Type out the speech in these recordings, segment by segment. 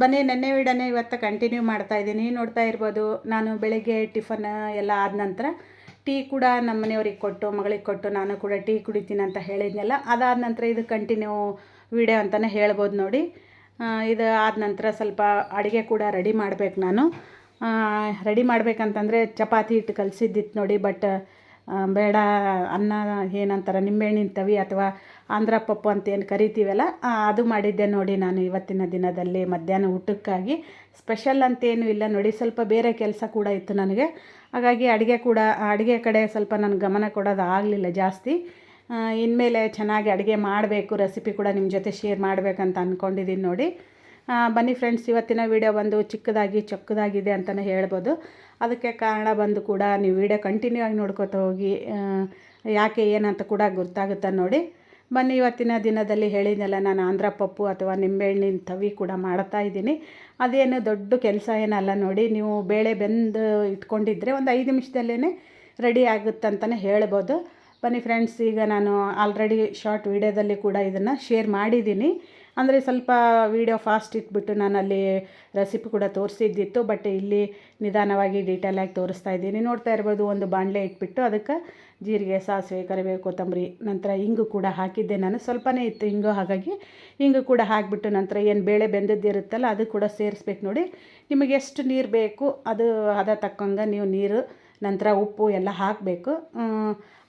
ಬನ್ನಿ, ನೆನ್ನೆ ವಿಡನೆ ಇವತ್ತು ಕಂಟಿನ್ಯೂ ಮಾಡ್ತಾ ಇದ್ದೀನಿ. ನೋಡ್ತಾ ಇರ್ಬೋದು, ನಾನು ಬೆಳಗ್ಗೆ ಟಿಫನ್ ಎಲ್ಲ ಆದ ನಂತರ ಟೀ ಕೂಡ ನಮ್ಮ ಮನೆಯವ್ರಿಗೆ ಕೊಟ್ಟು, ಮಗಳಿಗೆ ಕೊಟ್ಟು ನಾನು ಕೂಡ ಟೀ ಕುಡಿತೀನಿ ಅಂತ ಹೇಳಿದ್ನಲ್ಲ, ಅದಾದ ನಂತರ ಇದು ಕಂಟಿನ್ಯೂ ವಿಡಿಯೋ ಅಂತಲೇ ಹೇಳ್ಬೋದು ನೋಡಿ. ಇದು ಆದ ನಂತರ ಸ್ವಲ್ಪ ಅಡುಗೆ ಕೂಡ ರೆಡಿ ಮಾಡಬೇಕು ನಾನು. ರೆಡಿ ಮಾಡಬೇಕಂತಂದರೆ ಚಪಾತಿ ಹಿಟ್ಟು ಕಲಸಿದ್ದಿತ್ತು ನೋಡಿ ಬಟ್ ಬೇಡ, ಅನ್ನ ಏನಂತಾರೆ ನಿಂಬೆಹಣ್ಣಿನ ತವಿ ಅಥವಾ ಆಂಧ್ರ ಪಪ್ಪು ಅಂತ ಏನು ಕರಿತೀವಲ್ಲ ಅದು ಮಾಡಿದ್ದೆ ನೋಡಿ ನಾನು ಇವತ್ತಿನ ದಿನದಲ್ಲಿ ಮಧ್ಯಾಹ್ನ ಊಟಕ್ಕಾಗಿ. ಸ್ಪೆಷಲ್ ಅಂತೇನು ಇಲ್ಲ ನೋಡಿ, ಸ್ವಲ್ಪ ಬೇರೆ ಕೆಲಸ ಕೂಡ ಇತ್ತು ನನಗೆ. ಹಾಗಾಗಿ ಅಡುಗೆ ಕೂಡ, ಅಡುಗೆ ಕಡೆ ಸ್ವಲ್ಪ ನಾನು ಗಮನ ಕೊಡೋದು ಆಗಲಿಲ್ಲ ಜಾಸ್ತಿ. ಇನ್ಮೇಲೆ ಚೆನ್ನಾಗಿ ಅಡುಗೆ ಮಾಡಬೇಕು ರೆಸಿಪಿ ಕೂಡ ನಿಮ್ಮ ಜೊತೆ ಶೇರ್ ಮಾಡಬೇಕಂತ ಅಂದ್ಕೊಂಡಿದ್ದೀನಿ ನೋಡಿ. ಬನ್ನಿ ಫ್ರೆಂಡ್ಸ್ ಇವತ್ತಿನ ವಿಡಿಯೋ ಬಂದು ಚಿಕ್ಕದಾಗಿ, ಚೊಕ್ಕದಾಗಿದೆ ಅಂತಲೇ ಹೇಳ್ಬೋದು. ಅದಕ್ಕೆ ಕಾರಣ ಬಂದು ಕೂಡ ನೀವು ವಿಡಿಯೋ ಕಂಟಿನ್ಯೂ ಆಗಿ ನೋಡ್ಕೊತಾ ಹೋಗಿ ಯಾಕೆ ಏನಂತ ಕೂಡ ಗೊತ್ತಾಗುತ್ತೆ ನೋಡಿ. ಬನ್ನಿ, ಇವತ್ತಿನ ದಿನದಲ್ಲಿ ಹೇಳಿದ್ನಲ್ಲ, ನಾನು ಆಂಧ್ರ ಪಪ್ಪು ಅಥವಾ ನಿಂಬೆಹಣ್ಣಿನ ತವಿ ಕೂಡ ಮಾಡ್ತಾ ಇದ್ದೀನಿ. ಅದೇನು ದೊಡ್ಡ ಕೆಲಸ ಏನಲ್ಲ ನೋಡಿ, ನೀವು ಬೇಳೆ ಬೆಂದು ಇಟ್ಕೊಂಡಿದ್ರೆ ಒಂದು ಐದು ನಿಮಿಷದಲ್ಲೇ ರೆಡಿ ಆಗುತ್ತಂತಲೇ ಹೇಳ್ಬೋದು. ಬನ್ನಿ ಫ್ರೆಂಡ್ಸ್ ಈಗ ನಾನು ಆಲ್ರೆಡಿ ಶಾರ್ಟ್ ವೀಡಿಯೋದಲ್ಲಿ ಕೂಡ ಇದನ್ನು ಶೇರ್ ಮಾಡಿದ್ದೀನಿ. ಅಂದರೆ ಸ್ವಲ್ಪ ವೀಡಿಯೋ ಫಾಸ್ಟ್ ಇಟ್ಬಿಟ್ಟು ನಾನು ಅಲ್ಲಿ ರೆಸಿಪಿ ಕೂಡ ತೋರಿಸಿದ್ದಿತ್ತು ಬಟ್ ಇಲ್ಲಿ ನಿಧಾನವಾಗಿ ಡೀಟೇಲಾಗಿ ತೋರಿಸ್ತಾ ಇದ್ದೀನಿ. ನೋಡ್ತಾ ಇರ್ಬೋದು, ಒಂದು ಬಾಣಲೆ ಇಟ್ಬಿಟ್ಟು ಅದಕ್ಕೆ ಜೀರಿಗೆ, ಸಾಸಿವೆ, ಕರಿಬೇವು, ಕೊತ್ತಂಬರಿ, ನಂತರ ಇಂಗು ಕೂಡ ಹಾಕಿದ್ದೆ ನಾನು. ಸ್ವಲ್ಪನೇ ಇತ್ತು ಹಿಂಗು ಹಾಗಾಗಿ ಇಂಗು ಕೂಡ ಹಾಕಿಬಿಟ್ಟು ನಂತರ ಏನು ಬೇಳೆ ಬೆಂದದ್ದಿರುತ್ತಲ್ಲ ಅದು ಕೂಡ ಸೇರಿಸ್ಬೇಕು ನೋಡಿ. ನಿಮಗೆ ಎಷ್ಟು ನೀರು ಬೇಕು, ಅದು ಅದ ತಕ್ಕಂಗೆ ನೀವು ನೀರು ನಂತರ ಉಪ್ಪು ಎಲ್ಲ ಹಾಕಬೇಕು.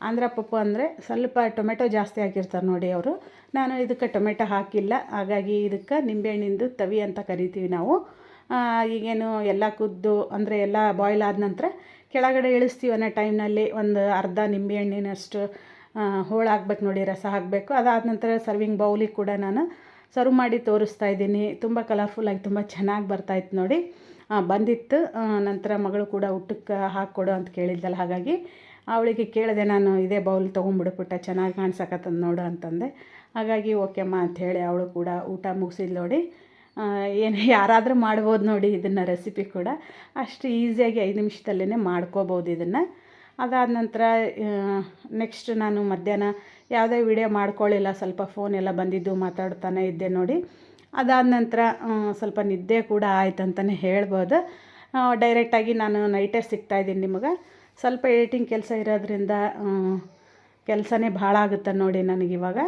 ಆಂಧ್ರ ಪಪ್ಪು ಅಂದರೆ ಸ್ವಲ್ಪ ಟೊಮೆಟೊ ಜಾಸ್ತಿ ಹಾಕಿರ್ತಾರೆ ನೋಡಿ ಅವರು. ನಾನು ಇದಕ್ಕೆ ಟೊಮೆಟೊ ಹಾಕಿಲ್ಲ. ಹಾಗಾಗಿ ಇದಕ್ಕೆ ನಿಂಬೆಹಣ್ಣಿಂದು ತವಿ ಅಂತ ಕರಿತೀವಿ ನಾವು. ಈಗೇನು ಎಲ್ಲ ಕುದ್ದು ಅಂದರೆ ಎಲ್ಲ ಬಾಯ್ಲ್ ಆದ ನಂತರ ಕೆಳಗಡೆ ಇಳಿಸ್ತೀವಿ ಅನ್ನೋ ಟೈಮ್ನಲ್ಲಿ ಒಂದು ಅರ್ಧ ನಿಂಬೆಹಣ್ಣಿನಷ್ಟು ಹಾಕ್ಬೇಕು ನೋಡಿ, ರಸ ಹಾಕಬೇಕು. ಅದಾದ ನಂತರ ಸರ್ವಿಂಗ್ ಬೌಲಿಗೆ ಕೂಡ ನಾನು ಸರ್ವ್ ಮಾಡಿ ತೋರಿಸ್ತಾ ಇದ್ದೀನಿ. ತುಂಬ ಕಲರ್ಫುಲ್ಲಾಗಿ ತುಂಬ ಚೆನ್ನಾಗಿ ಬರ್ತಾಯಿತ್ತು ನೋಡಿ. ಬಂದಿತ್ತು. ನಂತರ ಮಗಳು ಕೂಡ ಊಟಕ್ಕೆ ಹಾಕ್ಕೊಡು ಅಂತ ಕೇಳಿದ್ದಲ್ಲ ಹಾಗಾಗಿ ಅವಳಿಗೆ ಕೇಳಿದೆ, ನಾನು ಇದೇ ಬೌಲ್ ತೊಗೊಂಡ್ಬಿಡ್ಬಿಟ್ಟೆ, ಚೆನ್ನಾಗಿ ಕಾಣ್ಸಕತ್ತದ ನೋಡು ಅಂತಂದೆ. ಹಾಗಾಗಿ ಓಕೆಮ್ಮ ಅಂಥೇಳಿ ಅವಳು ಕೂಡ ಊಟ ಮುಗಿಸಿದ್ ನೋಡಿ. ಏನು ಯಾರಾದರೂ ಮಾಡ್ಬೋದು ನೋಡಿ ಇದನ್ನು ರೆಸಿಪಿ ಕೂಡ. ಅಷ್ಟು ಈಸಿಯಾಗಿ ಐದು ನಿಮಿಷದಲ್ಲೇ ಮಾಡ್ಕೋಬೋದು ಇದನ್ನು. ಅದಾದ ನಂತರ ನೆಕ್ಸ್ಟ್ ನಾನು ಮಧ್ಯಾಹ್ನ ಯಾವುದೇ ವಿಡಿಯೋ ಮಾಡ್ಕೊಳ್ಳಿಲ್ಲ, ಸ್ವಲ್ಪ ಫೋನೆಲ್ಲ ಬಂದಿದ್ದು ಮಾತಾಡ್ತಾನೆ ಇದ್ದೆ ನೋಡಿ. ಅದಾದ ನಂತರ ಸ್ವಲ್ಪ ನಿದ್ದೆ ಕೂಡ ಆಯ್ತು ಅಂತಲೇ ಹೇಳ್ಬೋದು. ಡೈರೆಕ್ಟಾಗಿ ನಾನು ನೈಟೇ ಸಿಗ್ತಾಯಿದ್ದೀನಿ ನಿಮಗೆ. ಸ್ವಲ್ಪ ಎಡಿಟಿಂಗ್ ಕೆಲಸ ಇರೋದ್ರಿಂದ ಕೆಲಸನೇ ಭಾಳ ಆಗುತ್ತೆ ನೋಡಿ ನನಗಿವಾಗ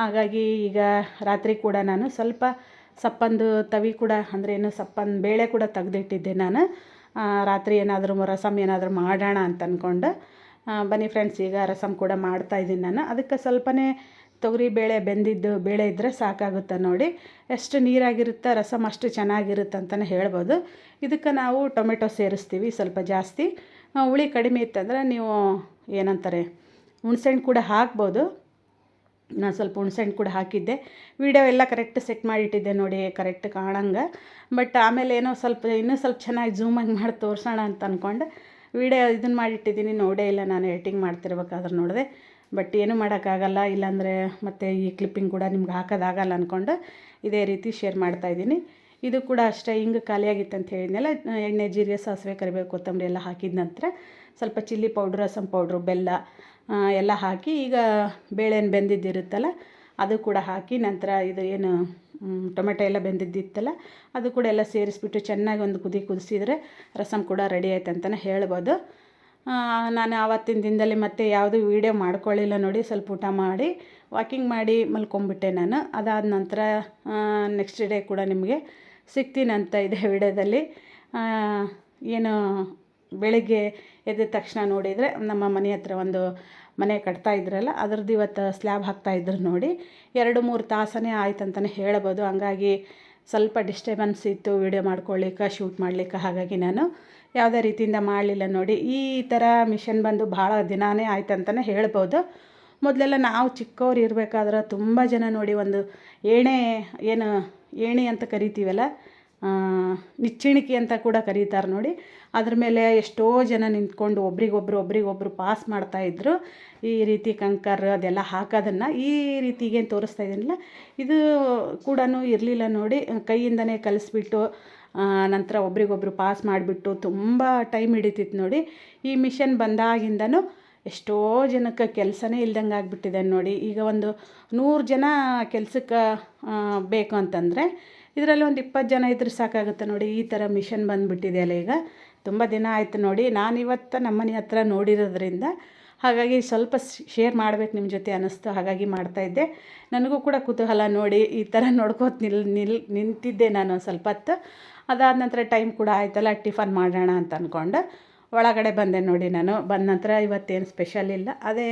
ಹಾಗಾಗಿ ಈಗ ರಾತ್ರಿ ಕೂಡ ನಾನು ಸ್ವಲ್ಪ ಸಪ್ಪಂದು ತವಿ ಕೂಡ, ಅಂದರೆ ಏನು ಸಪ್ಪಂದು ಬೇಳೆ ಕೂಡ ತೆಗೆದಿಟ್ಟಿದ್ದೆ ನಾನು. ರಾತ್ರಿ ಏನಾದರೂ ರಸಮ್ ಏನಾದರೂ ಮಾಡೋಣ ಅಂತ ಅಂದ್ಕೊಂಡು ಬನ್ನಿ ಫ್ರೆಂಡ್ಸ್ ಈಗ ರಸಮ್ ಕೂಡ ಮಾಡ್ತಾಯಿದ್ದೀನಿ ನಾನು. ಅದಕ್ಕೆ ಸ್ವಲ್ಪನೇ ತೊಗರಿ ಬೇಳೆ ಬೆಂದಿದ್ದು ಬೇಳೆ ಇದ್ದರೆ ಸಾಕಾಗುತ್ತೆ ನೋಡಿ. ಎಷ್ಟು ನೀರಾಗಿರುತ್ತೆ ರಸಮ್ ಅಷ್ಟು ಚೆನ್ನಾಗಿರುತ್ತೆ ಅಂತಲೇ ಹೇಳ್ಬೋದು. ಇದಕ್ಕೆ ನಾವು ಟೊಮೆಟೊ ಸೇರಿಸ್ತೀವಿ ಸ್ವಲ್ಪ ಜಾಸ್ತಿ. ಹುಳಿ ಕಡಿಮೆ ಇತ್ತಂದ್ರೆ ನೀವು ಏನಂತಾರೆ, ಹುಣ್ಸೆಹಣ್ಣು ಕೂಡ ಹಾಕ್ಬೋದು. ನಾನು ಸ್ವಲ್ಪ ಹುಣ್ಸೆಹಣ್ಣು ಕೂಡ ಹಾಕಿದ್ದೆ. ವೀಡಿಯೋ ಎಲ್ಲ ಕರೆಕ್ಟ್ ಸೆಟ್ ಮಾಡಿಟ್ಟಿದ್ದೆ ನೋಡಿ, ಕರೆಕ್ಟ್ ಕಾಣಂಗೆ. ಬಟ್ ಆಮೇಲೆ ಏನೋ ಸ್ವಲ್ಪ, ಇನ್ನೂ ಸ್ವಲ್ಪ ಚೆನ್ನಾಗಿ ಝೂಮಾಗಿ ಮಾಡಿ ತೋರಿಸೋಣ ಅಂತ ಅಂದ್ಕೊಂಡು ವೀಡಿಯೋ ಇದನ್ನು ಮಾಡಿಟ್ಟಿದ್ದೀನಿ, ನೋಡೇ ಇಲ್ಲ, ನಾನು ಎಡಿಟಿಂಗ್ ಮಾಡ್ತಿರ್ಬೇಕಾದ್ರೆ ನೋಡಿದೆ. ಬಟ್ ಏನೂ ಮಾಡೋಕ್ಕಾಗಲ್ಲ, ಇಲ್ಲಾಂದರೆ ಮತ್ತು ಈ ಕ್ಲಿಪ್ಪಿಂಗ್ ಕೂಡ ನಿಮ್ಗೆ ಹಾಕೋದಾಗಲ್ಲ ಅಂದ್ಕೊಂಡು ಇದೇ ರೀತಿ ಶೇರ್ ಮಾಡ್ತಾಯಿದ್ದೀನಿ ಇದು ಕೂಡ ಅಷ್ಟೇ, ಹಿಂಗೆ ಖಾಲಿಯಾಗಿತ್ತು ಅಂತ ಹೇಳಿದ್ನಲ್ಲ ಎಣ್ಣೆ, ಜೀರಿಗೆ, ಸಾಸಿವೆ, ಕರಿಬೇವು, ಕೊತ್ತಂಬರಿ ಎಲ್ಲ ಹಾಕಿದ ನಂತರ ಸ್ವಲ್ಪ ಚಿಲ್ಲಿ ಪೌಡ್ರ್ ರಸಮ್ ಪೌಡ್ರು ಬೆಲ್ಲ ಎಲ್ಲ ಹಾಕಿ ಈಗ ಬೇಳೆನ ಬೆಂದಿದ್ದಿರುತ್ತಲ್ಲ, ಅದು ಕೂಡ ಹಾಕಿ ನಂತರ ಇದು ಏನು ಟೊಮೆಟೊ ಎಲ್ಲ ಬೆಂದಿದ್ದಿತ್ತಲ್ಲ, ಅದು ಕೂಡ ಎಲ್ಲ ಸೇರಿಸ್ಬಿಟ್ಟು ಚೆನ್ನಾಗಿ ಒಂದು ಕುದಿ ಕುದಿಸಿದರೆ ರಸಮ್ ಕೂಡ ರೆಡಿ ಆಯ್ತು ಅಂತಲೇ ಹೇಳ್ಬೋದು. ನಾನು ಆವತ್ತಿನ ದಿನದಲ್ಲಿ ಮತ್ತೆ ಯಾವುದೂ ವೀಡಿಯೋ ಮಾಡ್ಕೊಳ್ಳಿಲ್ಲ ನೋಡಿ, ಸ್ವಲ್ಪ ಊಟ ಮಾಡಿ ವಾಕಿಂಗ್ ಮಾಡಿ ಮಲ್ಕೊಂಬಿಟ್ಟೆ ನಾನು. ಅದಾದ ನಂತರ ನೆಕ್ಸ್ಟ್ ಡೇ ಕೂಡ ನಿಮಗೆ ಸಿಗ್ತೀನಂತ ಇದೆ ವಿಡಿಯೋದಲ್ಲಿ. ಏನು ಬೆಳಿಗ್ಗೆ ಎದ್ದ ತಕ್ಷಣ ನೋಡಿದರೆ ನಮ್ಮ ಮನೆ ಹತ್ರ ಒಂದು ಮನೆ ಕಟ್ತಾ ಇದ್ರಲ್ಲ, ಅದ್ರದ್ದು ಇವತ್ತು ಸ್ಲ್ಯಾಬ್ ಹಾಕ್ತಾಯಿದ್ರು ನೋಡಿ. ಎರಡು ಮೂರು ತಾಸನೇ ಆಯ್ತು ಅಂತಲೇ ಹೇಳ್ಬೋದು. ಹಂಗಾಗಿ ಸ್ವಲ್ಪ ಡಿಸ್ಟರ್ಬೆನ್ಸ್ ಇತ್ತು, ವಿಡಿಯೋ ಮಾಡ್ಕೊಳ್ಳಿಕ್ಕೆ ಶೂಟ್ ಮಾಡಲಿಕ್ಕೆ, ಹಾಗಾಗಿ ನಾನು ಯಾವುದೇ ರೀತಿಯಿಂದ ಮಾಡಲಿಲ್ಲ ನೋಡಿ. ಈ ಥರ ಮಿಷನ್ ಬಂದು ಭಾಳ ದಿನಾನೇ ಆಯ್ತು ಅಂತಲೇ ಹೇಳ್ಬೋದು. ಮೊದಲೆಲ್ಲ ನಾವು ಚಿಕ್ಕವ್ರು ಇರಬೇಕಾದ್ರೆ ತುಂಬ ಜನ ನೋಡಿ ಒಂದು ಏಣೆ, ಏನು ಏಣಿ ಅಂತ ಕರಿತೀವಲ್ಲ ನಿಚ್ಚಿಣಿಕೆ ಅಂತ ಕೂಡ ಕರೀತಾರೆ ನೋಡಿ. ಅದ್ರ ಮೇಲೆ ಎಷ್ಟೋ ಜನ ನಿಂತ್ಕೊಂಡು ಒಬ್ರಿಗೊಬ್ರು ಒಬ್ರಿಗೊಬ್ರು ಪಾಸ್ ಮಾಡ್ತಾಯಿದ್ರು ಈ ರೀತಿ ಕಂಕರ್ ಅದೆಲ್ಲ ಹಾಕೋದನ್ನು ಈ ರೀತಿಗೇನು ತೋರಿಸ್ತಾ ಇದ್ದೀನಲ್ಲ, ಇದು ಕೂಡ ಇರಲಿಲ್ಲ ನೋಡಿ. ಕೈಯಿಂದನೇ ಕಲಿಸ್ಬಿಟ್ಟು ನಂತರ ಒಬ್ರಿಗೊಬ್ರು ಪಾಸ್ ಮಾಡಿಬಿಟ್ಟು ತುಂಬ ಟೈಮ್ ಹಿಡಿತಿತ್ತು ನೋಡಿ. ಈ ಮಿಷನ್ ಬಂದಾಗಿಂದನೂ ಎಷ್ಟೋ ಜನಕ್ಕೆ ಕೆಲಸನೇ ಇಲ್ದಂಗೆ ಆಗಿಬಿಟ್ಟಿದೆ ನೋಡಿ. ಈಗ ಒಂದು ನೂರು ಜನ ಕೆಲಸಕ್ಕೆ ಬೇಕು ಅಂತಂದರೆ ಇದರಲ್ಲಿ ಒಂದು ಇಪ್ಪತ್ತು ಜನ ಇದ್ರೆ ಸಾಕಾಗುತ್ತೆ ನೋಡಿ. ಈ ಥರ ಮಿಷನ್ ಬಂದುಬಿಟ್ಟಿದೆಯಲ್ಲ ಈಗ. ತುಂಬ ದಿನ ಆಯಿತು ನೋಡಿ. ನಾನು ಇವತ್ತು ನಮ್ಮನೆ ಹತ್ರ ನೋಡಿರೋದ್ರಿಂದ ಹಾಗಾಗಿ ಸ್ವಲ್ಪ ಶೇರ್ ಮಾಡ್ಬೇಕು ನಿಮ್ಮ ಜೊತೆ ಅನ್ನಿಸ್ತು ಹಾಗಾಗಿ ಮಾಡ್ತಾಯಿದ್ದೆ ನನಗೂ ಕೂಡ ಕುತೂಹಲ ನೋಡಿ ಈ ಥರ ನೋಡ್ಕೋತ ನಿಲ್ ನಿಲ್, ನಿಂತಿದ್ದೆ ನಾನು ಸ್ವಲ್ಪ ಹೊತ್ತು. ಅದಾದ ನಂತರ ಟೈಮ್ ಕೂಡ ಆಯ್ತಲ್ಲ, ಟಿಫನ್ ಮಾಡೋಣ ಅಂತ ಅಂದ್ಕೊಂಡು ಒಳಗಡೆ ಬಂದೆ ನೋಡಿ ನಾನು. ಬಂದ ನಂತರ ಇವತ್ತೇನು ಸ್ಪೆಷಲ್ ಇಲ್ಲ. ಅದೇ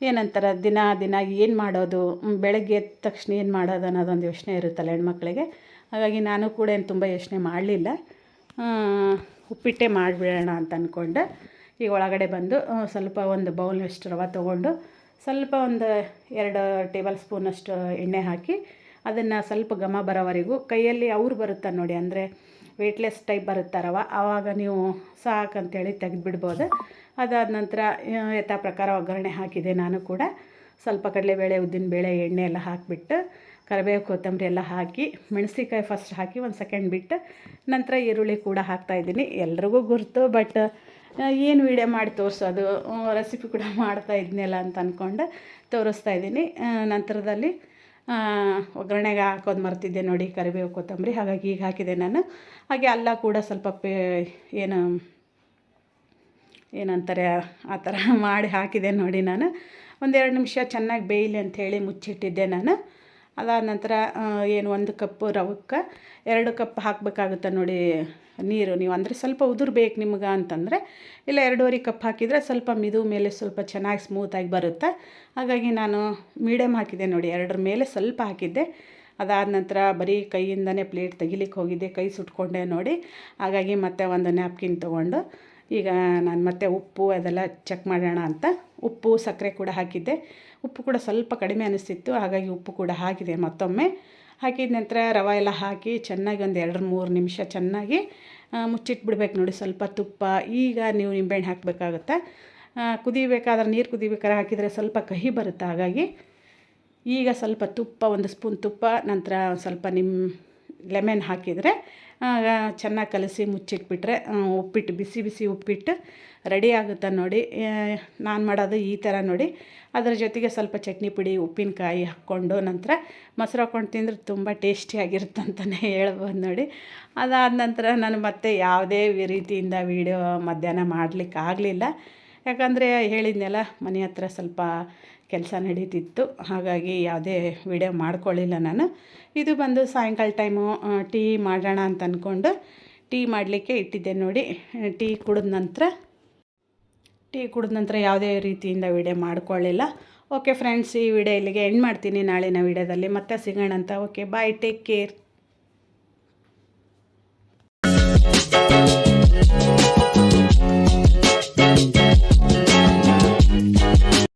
ಏನಂತಾರೆ, ದಿನ ದಿನ ಏನು ಮಾಡೋದು ಬೆಳಗ್ಗೆ ಎದ್ದ ತಕ್ಷಣ ಏನು ಮಾಡೋದು ಅನ್ನೋದೊಂದು ಯೋಚನೆ ಇರುತ್ತಲ್ಲ ಹೆಣ್ಮಕ್ಳಿಗೆ. ಹಾಗಾಗಿ ನಾನು ಕೂಡ ಏನು ತುಂಬ ಯೋಚನೆ ಮಾಡಲಿಲ್ಲ. ಉಪ್ಪಿಟ್ಟೆ ಮಾಡಿಬಿಡೋಣ ಅಂತ ಅಂದ್ಕೊಂಡೆ ಈಗ ಒಳಗಡೆ ಬಂದು ಸ್ವಲ್ಪ ಒಂದು ಬೌಲ್ನಷ್ಟು ರವೆ ತೊಗೊಂಡು, ಸ್ವಲ್ಪ ಒಂದು ಎರಡು ಟೇಬಲ್ ಸ್ಪೂನಷ್ಟು ಎಣ್ಣೆ ಹಾಕಿ ಅದನ್ನು ಸ್ವಲ್ಪ ಘಮ ಬರೋವರೆಗೂ ಕೈಯಲ್ಲಿ ಅವ್ರು ಬರುತ್ತೆ ನೋಡಿ, ಅಂದರೆ ವೆಯ್ಟ್ಲೆಸ್ ಟೈಪ್ ಬರುತ್ತಾರವ ಆವಾಗ ನೀವು ಸಾಕಂತೇಳಿ ತೆಗೆದುಬಿಡ್ಬೋದು. ಅದಾದ ನಂತರ ಯಥಾ ಪ್ರಕಾರ ಒಗ್ಗರಣೆ ಹಾಕಿದೆ ನಾನು ಕೂಡ. ಸ್ವಲ್ಪ ಕಡಲೆಬೇಳೆ ಉದ್ದಿನಬೇಳೆ ಎಣ್ಣೆ ಎಲ್ಲ ಹಾಕಿಬಿಟ್ಟು, ಕರಿಬೇವು, ಕೊತ್ತಂಬರಿ ಎಲ್ಲ ಹಾಕಿ ಮೆಣಸಿಕಾಯಿ ಫಸ್ಟ್ ಹಾಕಿ ಒಂದು ಸೆಕೆಂಡ್ ಬಿಟ್ಟು, ನಂತರ ಈರುಳ್ಳಿ ಕೂಡ ಹಾಕ್ತಾಯಿದ್ದೀನಿ ಎಲ್ರಿಗೂ ಗುರುತು ಬಟ್ ಏನು ವೀಡಿಯೋ ಮಾಡಿ ತೋರಿಸೋದು ರೆಸಿಪಿ ಕೂಡ ಮಾಡ್ತಾ ಇದ್ನಲ್ಲ ಅಂತ ಅಂದ್ಕೊಂಡು ತೋರಿಸ್ತಾ ಇದ್ದೀನಿ. ನಂತರದಲ್ಲಿ ಒಗ್ಗರಣೆಗೆ ಹಾಕೋದು ಮರ್ತಿದ್ದೆ ನೋಡಿ, ಕರಿಬೇವು ಕೊತ್ತಂಬರಿ. ಹಾಗಾಗಿ ಈಗ ಹಾಕಿದೆ ನಾನು. ಹಾಗೆ ಅಲ್ಲ ಕೂಡ ಸ್ವಲ್ಪ ಪೇ, ಏನು, ಏನಂತಾರೆ, ಆ ಥರ ಮಾಡಿ ಹಾಕಿದೆ ನೋಡಿ ನಾನು. ಒಂದೆರಡು ನಿಮಿಷ ಚೆನ್ನಾಗಿ ಬೇಯಲಿ ಅಂಥೇಳಿ ಮುಚ್ಚಿಟ್ಟಿದ್ದೆ ನಾನು. ಅದಾದ ನಂತರ ಏನು, ಒಂದು ಕಪ್ಪು ರವಕ್ಕೆ ಎರಡು ಕಪ್ ಹಾಕಬೇಕಾಗುತ್ತೆ ನೋಡಿ ನೀರು, ನೀವು ಅಂದರೆ ಸ್ವಲ್ಪ ಉದುರು ಬೇಕು ನಿಮ್ಗೆ ಅಂತಂದರೆ, ಇಲ್ಲ ಎರಡೂವರೆ ಕಪ್ ಹಾಕಿದರೆ ಸ್ವಲ್ಪ ಮಿದು ಮೇಲೆ ಸ್ವಲ್ಪ ಚೆನ್ನಾಗಿ ಸ್ಮೂತಾಗಿ ಬರುತ್ತೆ. ಹಾಗಾಗಿ ನಾನು ಮೀಡಿಯಮ್ ಹಾಕಿದ್ದೆ ನೋಡಿ, ಎರಡರ ಮೇಲೆ ಸ್ವಲ್ಪ ಹಾಕಿದ್ದೆ. ಅದಾದ ನಂತರ ಬರೀ ಕೈಯಿಂದನೇ ಪ್ಲೇಟ್ ತೆಗಿಲಿಕ್ಕೆ ಹೋಗಿದ್ದೆ, ಕೈ ಸುಟ್ಕೊಂಡೆ ನೋಡಿ. ಹಾಗಾಗಿ ಮತ್ತೆ ಒಂದು ನ್ಯಾಪ್ಕಿನ್ ತೊಗೊಂಡು, ಈಗ ನಾನು ಮತ್ತೆ ಉಪ್ಪು ಅದೆಲ್ಲ ಚೆಕ್ ಮಾಡೋಣ ಅಂತ. ಉಪ್ಪು ಸಕ್ಕರೆ ಕೂಡ ಹಾಕಿದ್ದೆ. ಉಪ್ಪು ಕೂಡ ಸ್ವಲ್ಪ ಕಡಿಮೆ ಅನಿಸ್ತಿತ್ತು, ಹಾಗಾಗಿ ಉಪ್ಪು ಕೂಡ ಹಾಕಿದೆ ಮತ್ತೊಮ್ಮೆ. ಹಾಕಿದ ನಂತರ ರವೆ ಎಲ್ಲ ಹಾಕಿ ಚೆನ್ನಾಗಿ ಒಂದು ಎರಡು ಮೂರು ನಿಮಿಷ ಚೆನ್ನಾಗಿ ಮುಚ್ಚಿಟ್ಬಿಡ್ಬೇಕು ನೋಡಿ ಸ್ವಲ್ಪ ತುಪ್ಪ. ಈಗ ನೀವು ನಿಂಬೆಹಣ್ಣು ಹಾಕಬೇಕಾಗುತ್ತೆ? ಕುದಿಬೇಕಾದ್ರೆ ನೀರು ಕುದಿಬೇಕಾದ್ರೆ ಹಾಕಿದರೆ ಸ್ವಲ್ಪ ಕಹಿ ಬರುತ್ತೆ ಹಾಗಾಗಿ. ಈಗ ಸ್ವಲ್ಪ ತುಪ್ಪ, ಒಂದು ಸ್ಪೂನ್ ತುಪ್ಪ, ನಂತರ ಸ್ವಲ್ಪ ನಿಮ್ಮ ಲೆಮನ್ ಹಾಕಿದರೆ ಚೆನ್ನಾಗಿ ಕಲಸಿ ಮುಚ್ಚಿಟ್ಬಿಟ್ರೆ ಉಪ್ಪಿಟ್ಟು, ಬಿಸಿ ಬಿಸಿ ಉಪ್ಪಿಟ್ಟು ರೆಡಿ ಆಗುತ್ತೆ ನೋಡಿ. ನಾನು ಮಾಡೋದು ಈ ಥರ ನೋಡಿ. ಅದರ ಜೊತೆಗೆ ಸ್ವಲ್ಪ ಚಟ್ನಿ ಪುಡಿ, ಉಪ್ಪಿನಕಾಯಿ ಹಾಕ್ಕೊಂಡು ನಂತರ ಮೊಸರು ಹಾಕ್ಕೊಂಡು ತಿಂದರೆ ತುಂಬ ಟೇಸ್ಟಿಯಾಗಿರುತ್ತಂತಲೇ ಹೇಳ್ಬೋದು ನೋಡಿ. ಅದಾದ ನಂತರ ನಾನು ಮತ್ತೆ ಯಾವುದೇ ರೀತಿಯಿಂದ ವೀಡಿಯೋ ಮಧ್ಯಾಹ್ನ ಮಾಡಲಿಕ್ಕೆ ಆಗಲಿಲ್ಲ ಯಾಕಂದರೆ ಹೇಳಿದ್ನಲ್ಲ, ಮನೆ ಹತ್ರ ಸ್ವಲ್ಪ ಕೆಲಸ ನಡೀತಿತ್ತು. ಹಾಗಾಗಿ ಯಾವುದೇ ವಿಡಿಯೋ ಮಾಡ್ಕೊಳ್ಳಿಲ್ಲ ನಾನು. ಇದು ಬಂದು ಸಾಯಂಕಾಲ ಟೈಮು ಟೀ ಮಾಡೋಣ ಅಂತ ಅಂದ್ಕೊಂಡು ಟೀ ಮಾಡಲಿಕ್ಕೆ ಇಟ್ಟಿದ್ದೆ ನೋಡಿ. ಟೀ ಕುಡಿದ ನಂತರ, ಟೀ ಕುಡಿದ ನಂತರ ಯಾವುದೇ ರೀತಿಯಿಂದ ವಿಡಿಯೋ ಮಾಡ್ಕೊಳ್ಳಿಲ್ಲ ಓಕೆ ಫ್ರೆಂಡ್ಸ್ ಈ ವಿಡಿಯೋ ಇಲ್ಲಿಗೆ ಎಂಡ್ ಮಾಡ್ತೀನಿ ನಾಳಿನ ವಿಡಿಯೋದಲ್ಲಿ. ಮತ್ತೆ ಸಿಗೋಣ ಅಂತ. Okay bye take care